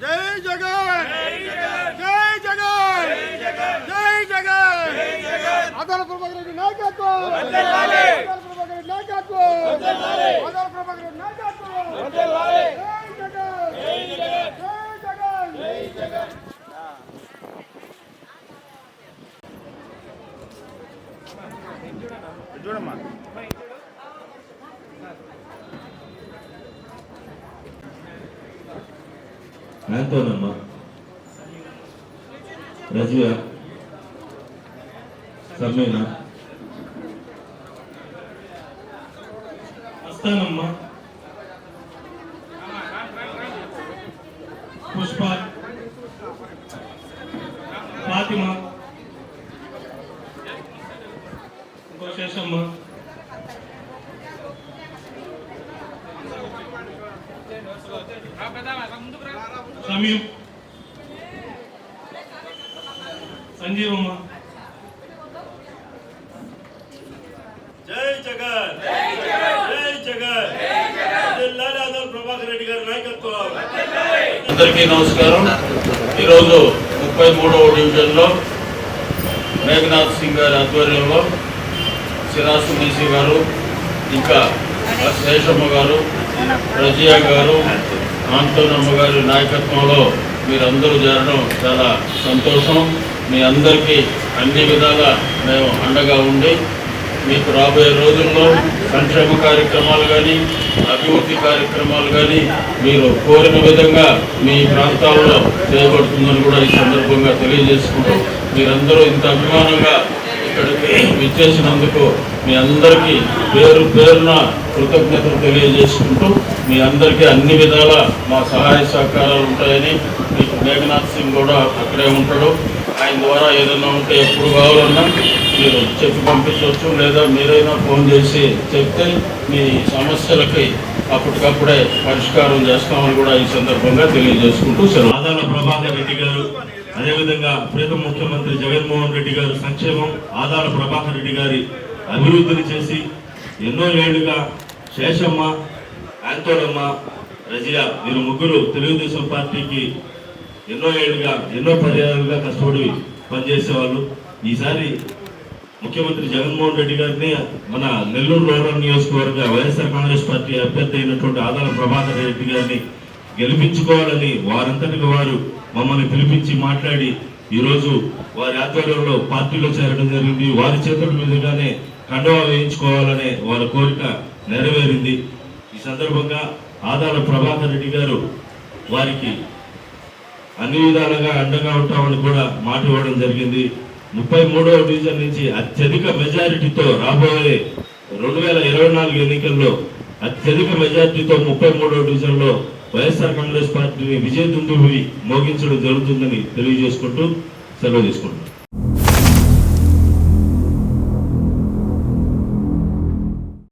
జై జగన్! జై జగన్! జై జగన్! ఆదాల ప్రభాకర్ రెడ్డి నాయకత్వం! ఆదాల ప్రభాకర్ రెడ్డి నాయకత్వం! ఆదాల ప్రభాకర్ రెడ్డి నాయకత్వం! జై జగన్! జై జగన్! జై జగన్! చూడమ్మా. ఆంతోనమ్మ రజియా సమీనా వస్తానమ్మ పుష్ప ఫాతిమా ఇంకో శేషమ్మ సమీర్. సంజీవమ్మ జై జగన్. జై జగన్. ప్రభాకర్ రెడ్డి గారి నాయకత్వం. అందరికీ నమస్కారం. ఈరోజు ముప్పై మూడవ డివిజన్లో మేఘనాథ్ సింగ్ గారి ఆధ్వర్యంలో సిరాసు మీసి గారు ఇంకా శేషమ్మ గారు రజియా గారు ఆంటోనమ్మ గారి నాయకత్వంలో మీరందరూ చేరడం చాలా సంతోషం. మీ అందరికీ అన్ని విధాలా మేము అండగా ఉండి మీకు రాబోయే రోజుల్లో సంక్షేమ కార్యక్రమాలు కానీ అభివృద్ధి కార్యక్రమాలు కానీ మీరు కోరిన విధంగా మీ ప్రాంతాల్లో చేయబడుతుందని కూడా ఈ సందర్భంగా తెలియజేసుకుంటూ మీరందరూ ఇంత అభిమానంగా ఇక్కడికి విచ్చేసినందుకు మీ అందరికీ పేరు పేరున కృతజ్ఞతలు తెలియజేసుకుంటూ మీ అందరికీ అన్ని విధాల మా సహాయ సహకారాలు ఉంటాయని మీకు మేఘనాథ్ సింగ్ కూడా అక్కడే ఉంటాడు. ఆయన ద్వారా ఏదైనా ఉంటే ఎప్పుడు కావాలన్నా మీరు చెప్పి పంపించవచ్చు లేదా మీరైనా ఫోన్ చేసి చెప్తే మీ సమస్యలకి అప్పటికప్పుడే పరిష్కారం చేస్తామని కూడా ఈ సందర్భంగా తెలియజేసుకుంటూ సెలవు. ఆదాల ప్రభాకర్ రెడ్డి గారు అదేవిధంగా ప్రీతం ముఖ్యమంత్రి జగన్మోహన్ రెడ్డి గారు సంక్షేమం ఆదాల ప్రభాకర్ రెడ్డి గారి అభివృద్ధిని చేసి ఎన్నో ఏళ్ళుగా శేషమ్మ యాంతోడమ్మ రజియా వీరు ముగ్గురు తెలుగుదేశం పార్టీకి ఎన్నో ఏళ్ళుగా ఎన్నో పర్యాలుగా కష్టపడి పనిచేసేవాళ్ళు. ఈసారి ముఖ్యమంత్రి జగన్మోహన్ రెడ్డి గారిని మన నెల్లూరు రూరల్ నియోజకవర్గ వైఎస్ఆర్ కాంగ్రెస్ పార్టీ అభ్యర్థి అయినటువంటి ఆదాల ప్రభాకర్ రెడ్డి గారిని గెలిపించుకోవాలని వారంతటికి వారు మమ్మల్ని పిలిపించి మాట్లాడి ఈరోజు వారి ఆధ్వర్యంలో పార్టీలో చేరడం జరిగింది. వారి చేతుల మీదుగానే కండవా వేయించుకోవాలనే వారి కోరిక నెరవేరింది. ఈ సందర్భంగా ఆదాల ప్రభాకర్ రెడ్డి గారు వారికి అన్ని విధాలుగా అండగా ఉంటామని కూడా మాట ఇవ్వడం జరిగింది. ముప్పై మూడవ డివిజన్ నుంచి అత్యధిక మెజారిటీతో రాబోయే రెండు వేల ఇరవై నాలుగు ఎన్నికల్లో అత్యధిక మెజారిటీతో ముప్పై మూడవ డివిజన్లో వైఎస్ఆర్ కాంగ్రెస్ పార్టీని విజయ దుందుబి మోగించడం జరుగుతుందని తెలియజేసుకుంటూ సెలవు తీసుకుంటున్నాను